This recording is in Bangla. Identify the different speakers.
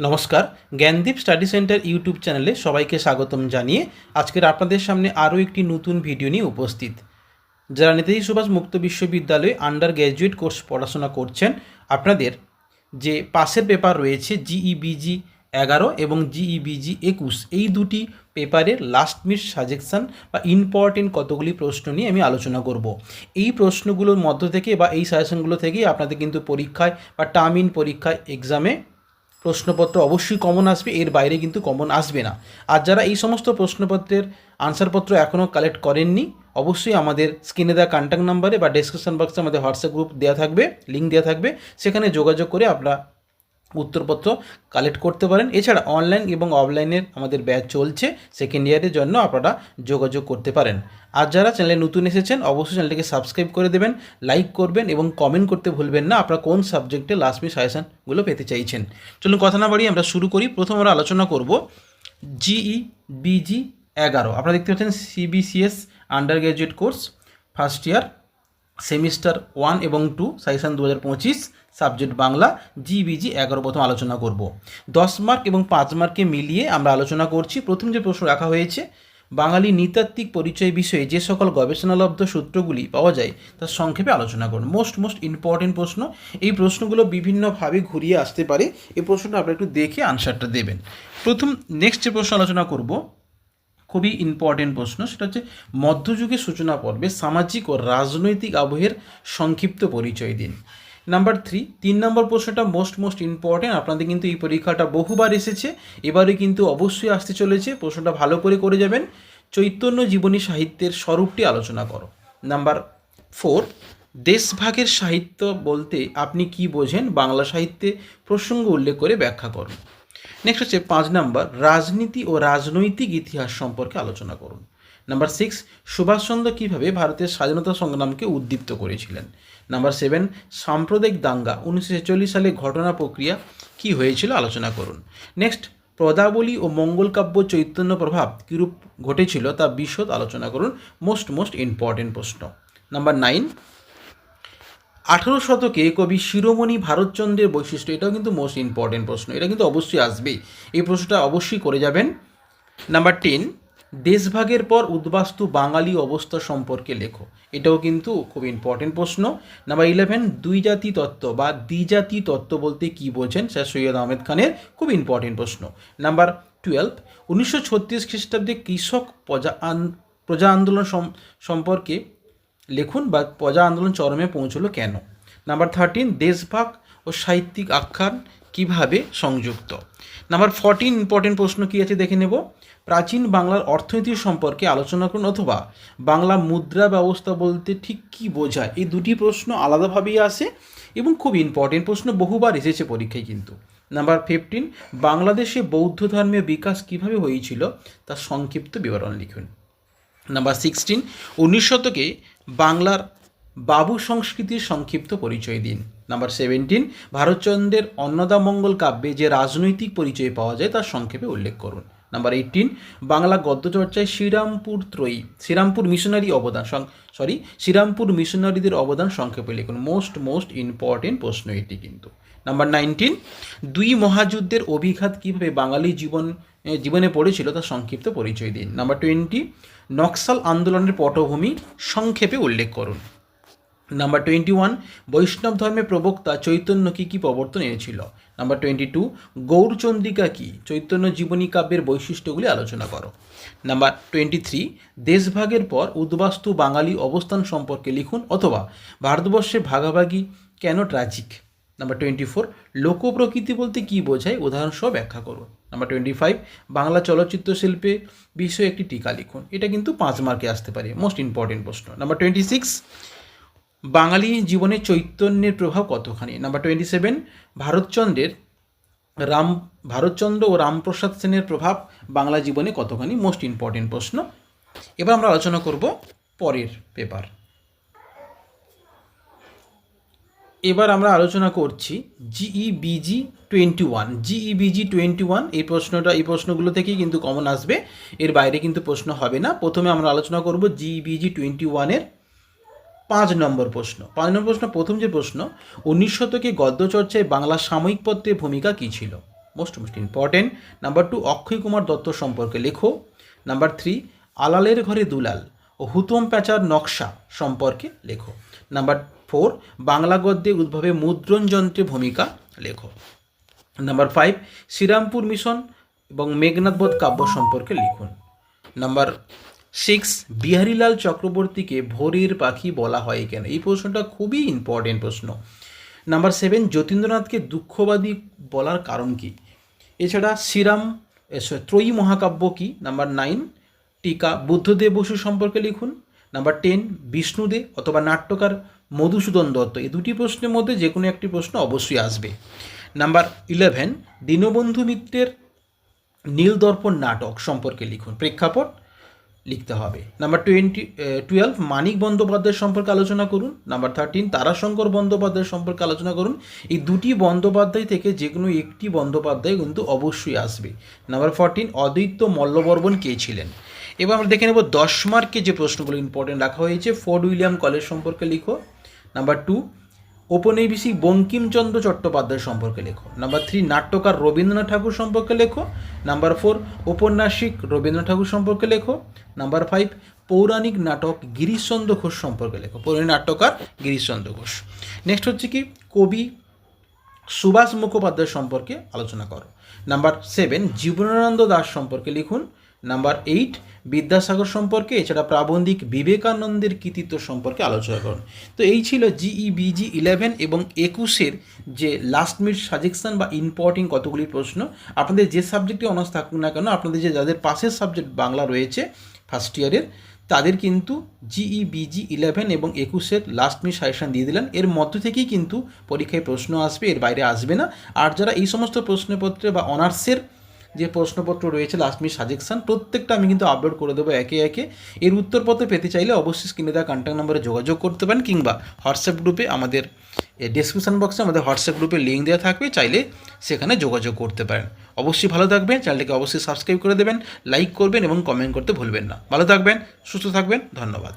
Speaker 1: নমস্কার, জ্ঞানদীপ স্টাডি সেন্টার ইউটিউব চ্যানেলে সবাইকে স্বাগতম জানিয়ে আজকের আপনাদের সামনে আরও একটি নতুন ভিডিও নিয়ে উপস্থিত। যারা নেতাজি সুভাষ মুক্ত বিশ্ববিদ্যালয়ে আন্ডার গ্র্যাজুয়েট কোর্স পড়াশোনা করছেন, আপনাদের যে পাশের পেপার রয়েছে জিইবিজি এগারো এবং জিইবিজি একুশ, এই দুটি পেপারের লাস্ট মিনিট সাজেকশান বা ইম্পর্টেন্ট কতগুলি প্রশ্ন নিয়ে আমি আলোচনা করব। এই প্রশ্নগুলোর মধ্য থেকে বা এই সাজেশনগুলো থেকেই আপনাদের কিন্তু পরীক্ষায় বা টার্ম ইন পরীক্ষায় এক্সামে প্রশ্নপত্র অবশ্যই কমন আসবে, এর বাইরে কিন্তু কমন আসবে না। আর যারা এই সমস্ত প্রশ্নপত্রের আনসারপত্র এখনও কালেক্ট করেননি, অবশ্যই আমাদের স্ক্রিনে দেওয়া কন্ট্যাক্ট নাম্বারে বা ডেসক্রিপশন বক্সে আমাদের হোয়াটসঅ্যাপ গ্রুপ দেওয়া থাকবে লিঙ্ক দেওয়া থাকবে, সেখানে যোগাযোগ করে আপনারা উত্তরপত্র কালেক্ট করতে পারেন। এছাড়া অনলাইন এবং অফলাইনের আমাদের ব্যাচ চলছে। সেকেন্ড ইয়ারের জন্য আপনারা যোগাযোগ করতে পারেন। আর যারা চ্যানেলে নতুন এসেছেন, অবশ্যই চ্যানেলটিকে সাবস্ক্রাইব করে দেবেন লাইক করবেন এবং কমেন্ট করতে ভুলবেন না আপনারা কোন সাবজেক্টে লাস্ট মিনিট সাজেশনগুলো পেতে চাইছেন। চলুন কথা না বাড়িয়ে আমরা শুরু করি। প্রথম আমরা আলোচনা করব জিই বিজি এগারো। আপনারা দেখতে পাচ্ছেন CBCS undergraduate course first year semester one এবং টু, সাজেশন দু সাবজেক্ট বাংলা, জিবিজি এগারো প্রথম আলোচনা করব। দশ মার্ক এবং পাঁচ মার্কে মিলিয়ে আমরা আলোচনা করছি। প্রথম যে প্রশ্ন রাখা হয়েছে, বাঙালি নৃতাত্ত্বিক পরিচয় বিষয়ে যে সকল গবেষণালব্ধ সূত্রগুলি পাওয়া যায়, তার সংক্ষেপে আলোচনা করুন। মোস্ট মোস্ট ইম্পর্টেন্ট প্রশ্ন, এই প্রশ্নগুলো বিভিন্নভাবে ঘুরিয়ে আসতে পারে। এই প্রশ্নটা আপনারা একটু দেখে আনসারটা দেবেন। প্রথম, নেক্সট যে প্রশ্ন আলোচনা করব খুবই ইম্পর্টেন্ট প্রশ্ন। সেটা হচ্ছে মধ্যযুগের সূচনা পর্বে সামাজিক ও রাজনৈতিক আবহের সংক্ষিপ্ত পরিচয় দিন। নাম্বার থ্রি তিন নম্বর প্রশ্নটা মোস্ট মোস্ট ইম্পর্টেন্ট আপনাদের কিন্তু এই পরীক্ষাটা বহুবার এসেছে। এবারে কিন্তু অবশ্যই আসতে চলেছে। প্রশ্নটা ভালো করে করে যাবেন। চৈতন্য জীবনী সাহিত্যের স্বরূপটি আলোচনা করো। নাম্বার ফোর দেশভাগের সাহিত্য বলতে আপনি কি বোঝেন? বাংলা সাহিত্যে প্রসঙ্গ উল্লেখ করে ব্যাখ্যা করুন। নেক্সট হচ্ছে পাঁচ নাম্বার, রাজনীতি ও রাজনৈতিক ইতিহাস সম্পর্কে আলোচনা করুন। নাম্বার সিক্স সুভাষচন্দ্র কীভাবে ভারতের স্বাধীনতা সংগ্রামকে উদ্দীপ্ত করেছিলেন? নাম্বার সেভেন সাম্প্রদায়িক দাঙ্গা, উনিশশো ছেচল্লিশ সালে ঘটনা প্রক্রিয়া কি হয়েছিল আলোচনা করুন। নেক্সট পদাবলী ও মঙ্গলকাব্য চৈতন্য প্রভাব কীরূপ ঘটেছিল তা বিশদ আলোচনা করুন। মোস্ট মোস্ট ইম্পর্টেন্ট প্রশ্ন। নাম্বার নাইন আঠারো শতকে কবি শিরোমণি ভারতচন্দ্রের বৈশিষ্ট্য, এটাও কিন্তু মোস্ট ইম্পর্টেন্ট প্রশ্ন, এটা কিন্তু অবশ্যই আসবেই। এই প্রশ্নটা অবশ্যই করে যাবেন। নাম্বার টেন দেশভাগের পর উদ্বাস্তু বাঙালি অবস্থা সম্পর্কে লেখো, এটাও কিন্তু খুব ইম্পর্টেন্ট প্রশ্ন। নাম্বার ইলেভেন দুই জাতি তত্ত্ব বা দ্বিজাতি তত্ত্ব বলতে কি বোঝেন স্যার সৈয়দ আহমেদ খানের খুব ইম্পর্টেন্ট প্রশ্ন। নাম্বার টুয়েলভ উনিশশো ছত্রিশ খ্রিস্টাব্দে কৃষক প্রজা প্রজা আন্দোলন সম- সম্পর্কে লিখুন বা প্রজা আন্দোলন চরমে পৌঁছলো কেন? নাম্বার থার্টিন দেশভাগ ও সাহিত্যিক আখ্যান কীভাবে সংযুক্ত? নাম্বার ফর্টিন ইম্পর্টেন্ট প্রশ্ন কী আছে দেখে নেব। প্রাচীন বাংলার অর্থনীতি সম্পর্কে আলোচনা করুন অথবা বাংলা মুদ্রা ব্যবস্থা বলতে ঠিক কী বোঝায়? এই দুটি প্রশ্ন আলাদাভাবেই আসে এবং খুব ইম্পর্টেন্ট প্রশ্ন বহুবার এসেছে পরীক্ষায় কিন্তু। নাম্বার ফিফটিন বাংলাদেশে বৌদ্ধ ধর্মের বিকাশ কীভাবে হয়েছিল? তার সংক্ষিপ্ত বিবরণ লিখুন। নাম্বার সিক্সটিন উনিশ শতকে বাংলার বাবু সংস্কৃতির সংক্ষিপ্ত পরিচয় দিন। নাম্বার সেভেন্টিন ভারতচন্দ্রের অন্নদামঙ্গল কাব্যে যে রাজনৈতিক পরিচয় পাওয়া যায় তার সংক্ষেপে উল্লেখ করুন। নাম্বার এইটিন বাংলা গদ্যচর্চায় শ্রীরামপুর ত্রয়ী, শ্রীরামপুর মিশনারি অবদান সরি শ্রীরামপুর মিশনারিদের অবদান সংক্ষেপে লিখুন। মোস্ট মোস্ট ইম্পর্টেন্ট প্রশ্ন এটি কিন্তু। নাম্বার নাইনটিন দুই মহাযুদ্ধের অভিঘাত কীভাবে বাঙালি জীবন জীবনে পড়েছিল তার সংক্ষিপ্ত পরিচয় দিন। নাম্বার টোয়েন্টি নকশাল আন্দোলনের পটভূমি সংক্ষেপে উল্লেখ করুন। নাম্বার টোয়েন্টি ওয়ান বৈষ্ণব ধর্মের প্রবক্তা চৈতন্য কী কী প্রবর্তন এনেছিল? নাম্বার টোয়েন্টি টু গৌরচন্দ্রিকা কী? চৈতন্য জীবনী কাব্যের বৈশিষ্ট্যগুলি আলোচনা করো। নাম্বার টোয়েন্টি থ্রি দেশভাগের পর উদ্বাস্তু বাঙালি অবস্থান সম্পর্কে লিখুন অথবা ভারতবর্ষে ভাগাভাগি কেন ট্র্যাজিক নাম্বার টোয়েন্টি ফোর লোকপ্রকৃতি বলতে কী বোঝায়? উদাহরণসহ ব্যাখ্যা করুন। নাম্বার টোয়েন্টি ফাইভ বাংলা চলচ্চিত্র শিল্পে বিষয়ে একটি টিকা লিখুন। এটা কিন্তু পাঁচ মার্কে আসতে পারে মোস্ট ইম্পর্টেন্ট প্রশ্ন। নাম্বার টোয়েন্টি সিক্স বাঙালি জীবনে চৈতন্যের প্রভাব কতখানি? নাম্বার টোয়েন্টি সেভেন ভারতচন্দ্রের রাম, ভারতচন্দ্র ও রামপ্রসাদ সেনের প্রভাব বাংলা জীবনে কতখানি? মোস্ট ইম্পর্টেন্ট প্রশ্ন। এবার আমরা আলোচনা করব পরের পেপার এবার আমরা আলোচনা করছি GEBG twenty one GEBG twenty one এই প্রশ্নটা, এই প্রশ্নগুলো থেকেই কিন্তু কমন আসবে। এর বাইরে কিন্তু প্রশ্ন হবে না। প্রথমে আমরা আলোচনা করব জিইবিজি টোয়েন্টি ওয়ানের পাঁচ নম্বর প্রশ্ন। পাঁচ নম্বর প্রশ্ন, প্রথম যে প্রশ্ন, উনিশ শতকে গদ্যচর্চায় বাংলা সাময়িক পত্রের ভূমিকা কী ছিল? Most most important number two Akshay Kumar Dutta সম্পর্কে লেখো। নাম্বার থ্রি আলালের ঘরে দুলাল ও হুতম প্যাচার নকশা সম্পর্কে লেখো। নাম্বার ফোর বাংলা গদ্যে উদ্ভবে মুদ্রণ যন্ত্রে ভূমিকা, লেখো। নাম্বার ফাইভ শ্রীরামপুর মিশন এবং মেঘনাথবোধ কাব্য সম্পর্কে লিখুন। নাম্বার সিক্স বিহারীলাল চক্রবর্তীকে ভোরের পাখি বলা হয় কেন? এই প্রশ্নটা খুবই ইম্পর্টেন্ট প্রশ্ন। নাম্বার সেভেন যতীন্দ্রনাথকে দুঃখবাদী বলার কারণ কি? এছাড়া শ্রীরাম ত্রয়ী মহাকাব্য কি? নাম্বার নাইন টিকা বুদ্ধদেব বসু সম্পর্কে লিখুন। নাম্বার টেন বিষ্ণুদে অথবা নাট্যকার মধুসূদন দত্ত। এই দুটি প্রশ্নের মধ্যে যে কোনো একটি প্রশ্ন অবশ্যই আসবে। নাম্বার ইলেভেন দীনবন্ধু মিত্রের নীলদর্পণ নাটক সম্পর্কে লিখুন। প্রেক্ষাপট লিখতে হবে। Number twenty twelve Manik Bandyopadhyay সম্পর্কে আলোচনা করুন। নাম্বার থার্টিন তারাশঙ্কর বন্দ্যোপাধ্যায় সম্পর্কে আলোচনা করুন। এই দুটি বন্দ্যোপাধ্যায় থেকে যে কোনো একটি বন্দ্যোপাধ্যায় কিন্তু অবশ্যই আসবে। নাম্বার ফোরটিন অদ্বৈত মল্লবর্মন কে ছিলেন? এবার আমরা দেখে নেব দশ মার্কে যে প্রশ্নগুলো ইম্পর্টেন্ট রাখা হয়েছে। ফোর্ট উইলিয়াম কলেজ সম্পর্কে লিখো। নাম্বার টু ঔপনিবেশিক বঙ্কিমচন্দ্র চট্টোপাধ্যায় সম্পর্কে লেখো। নাম্বার থ্রি নাট্যকার রবীন্দ্রনাথ ঠাকুর সম্পর্কে লেখো। নাম্বার ফোর ঔপন্যাসিক রবীন্দ্রনাথ ঠাকুর সম্পর্কে লেখো। নাম্বার ফাইভ পৌরাণিক নাটক গিরিশচন্দ্র ঘোষ সম্পর্কে লেখো। পৌরাণিক নাট্যকার গিরিশচন্দ্র ঘোষ। নেক্সট হচ্ছে কি? কবি সুভাষ মুখোপাধ্যায় সম্পর্কে আলোচনা করো। নাম্বার সেভেন জীবনানন্দ দাস সম্পর্কে লিখুন। নাম্বার এইট বিদ্যাসাগর সম্পর্কে, এছাড়া প্রাবন্ধিক বিবেকানন্দের কৃতিত্ব সম্পর্কে আলোচনা করুন। তো এই ছিল জিই বিজি ইলেভেন এবং একুশের যে লাস্ট মিনিট সাজেকশন বা ইম্পর্টেন্ট কতগুলি প্রশ্ন, আপনাদের যে সাবজেক্টে অনার্স থাকুক না কেন, আপনাদের যে যাদের পাশের সাবজেক্ট বাংলা রয়েছে ফার্স্ট ইয়ারের তাদের কিন্তু জিই বিজি ইলেভেন এবং একুশের লাস্ট মিনিট সাজেশন দিয়ে দিলেন। এর মধ্য থেকেই কিন্তু পরীক্ষায় প্রশ্ন আসবে, এর বাইরে আসবে না। আর যারা এই সমস্ত প্রশ্নপত্রে বা অনার্সের যে প্রশ্নপত্র রয়েছে লাস্ট সাজেকশন প্রত্যেকটা আমি কিন্তু আপলোড করে দেবো একে একে। এর উত্তরপত্র পেতে চাইলে অবশ্যই স্ক্রিনে দেওয়া কন্ট্যাক্ট নম্বরে যোগাযোগ করতে পারেন কিংবা হোয়াটসঅ্যাপ গ্রুপে আমাদের ডিসক্রিপশন বক্সে আমাদের হোয়াটসঅ্যাপ গ্রুপে লিঙ্ক দেওয়া থাকবে, চাইলে সেখানে যোগাযোগ করতে পারেন। অবশ্যই ভালো থাকবেন চ্যানেলটিকে অবশ্যই সাবস্ক্রাইব করে দেবেন লাইক করবেন এবং কমেন্ট করতে ভুলবেন না। ভালো থাকবেন, সুস্থ থাকবেন, ধন্যবাদ।